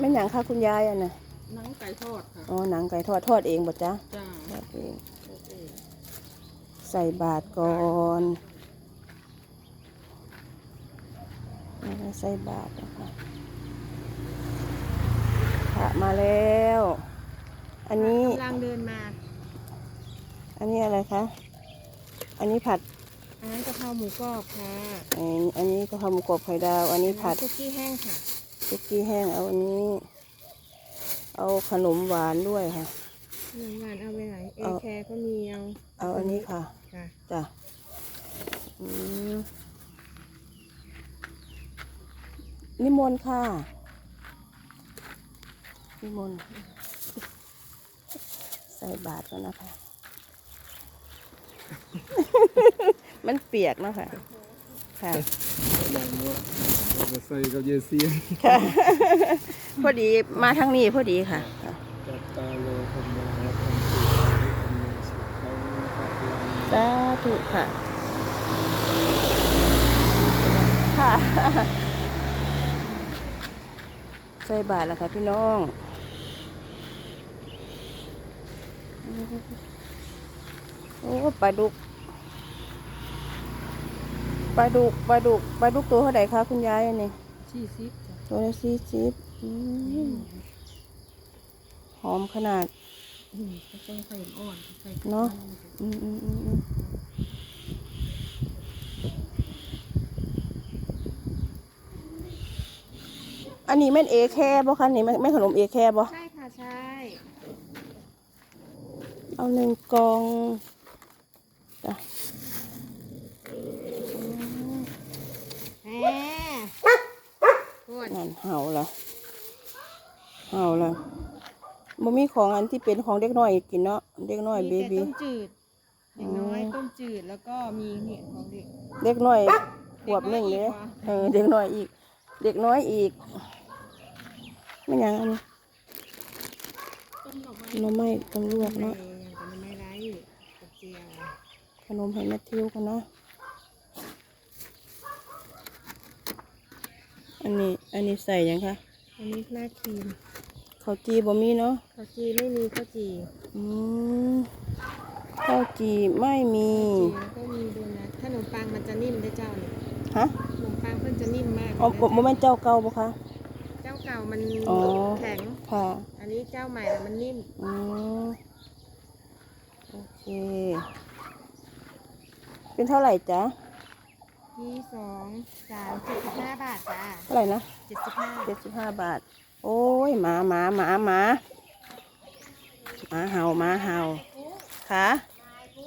แม่นหยังค่ะคุณยายอะนะหนังไก่ทอดค่ะอ๋อหนังไก่ทอดทอดเองบ่จ๊ะจ้าทอดเองโอเคใส่บาทก่อนแล้วก็ใส่บาทนะคะพระมาแล้ว อันนี้กำลังเดินมาอันนี้อะไรคะอันนี้ผัดอันนั้นกะเพราหมูกรอบค่ะอันอันนี้ก็ทำหมูกรอบไข่ดาว อันนี้ผัดคุกกี้แห้งค่ะ ซุกี้แห้งเอาอันนี้ เอาขนมหวานด้วยค่ะขนมหวานเอาไปไหนเอเอา แคร์ก็มีเอาเอาอันนี้ค่ะค่ะจ้ะอืมนิมนต์ค่ะนิมนต์ใส่บาตรแล้วนะคะ มันเปียกเนาะค่ะค่ะ มาใส่กับเยซีค่ะ พอดีมาทางนี้พอดีค่ะค่ะจับตาโลธรรมาธรรมสุธรรมสุขังพลังสาธุค่ะ ค่ะใส่บาทแล้วค่ะพี่น้องโอ้ปลาดุกป ลาดุกปลาดุกปลาดุกตัวเท่าไหร่คะคุณยายอันนี้ชีซิปจ้ะตัวละสี่สิบอืมหอมขนาดอืมก็ต้องใส่อ่อนใส่เนาะอืมอืมอืมอืมอันนี้แม่นเอแค่บ่คะนี่แม่แม่นขนมเอแค่บ่ใช่ค่ะใช่ เอาหนึ่งกล่องจ้ะ แหมพูด นั่นเห่าละเห่าละบ่มีของอันที่เป็นของเด็กน้อยกินเนาะเด็กน้อยเบมีแต่บีต้มจืดเด็กน้อยอืมต้มจืดแล้วก็มีเนี่ยของเด็กเด็กน้อยขวบหนึ่งเด็เลกยน้อยอีกวะเออเด็กน้อยอีก เด็กน้อยอีกไม่หยังอันนี้ต้มดอกไม้หน้ำไม้ต้องลวกเนาะ เออยังเป็นไม่ไร้กระเจียว ขนมให้แมทธิวกันนะ อันนี้อันนี้ใส่ยังคะอันนี้หน้าครีมข้าวจีบ่มีเนาะข้าวจีไม่มีข้าวจีอืมข้าวจีไม่มีจีแล้วก็มีโดนัทขนมปังมันจะนิ่มได้เจ้าเนี่ยฮะขนมปังเพิ่นจะนิ่มมากอ๋อบ่บ่แม่นเจ้าเก่าบ่คะ เจ้าเก่ามันอ๋อ แข็ง ค่ะอันนี้เจ้าใหม่น่ะมันนิ่มอืมโอเค เป็นเท่าไหร่จ๊ะ ที่สองสามเจ็ดสิบห้าบาทจ้าเท่าไหร่นะเจ็ดสิบห้าเจ็ดสิบห้าบาท โอ้ยหมาหมาหมาหมาหมาเห่าหมาเห่าค่ะ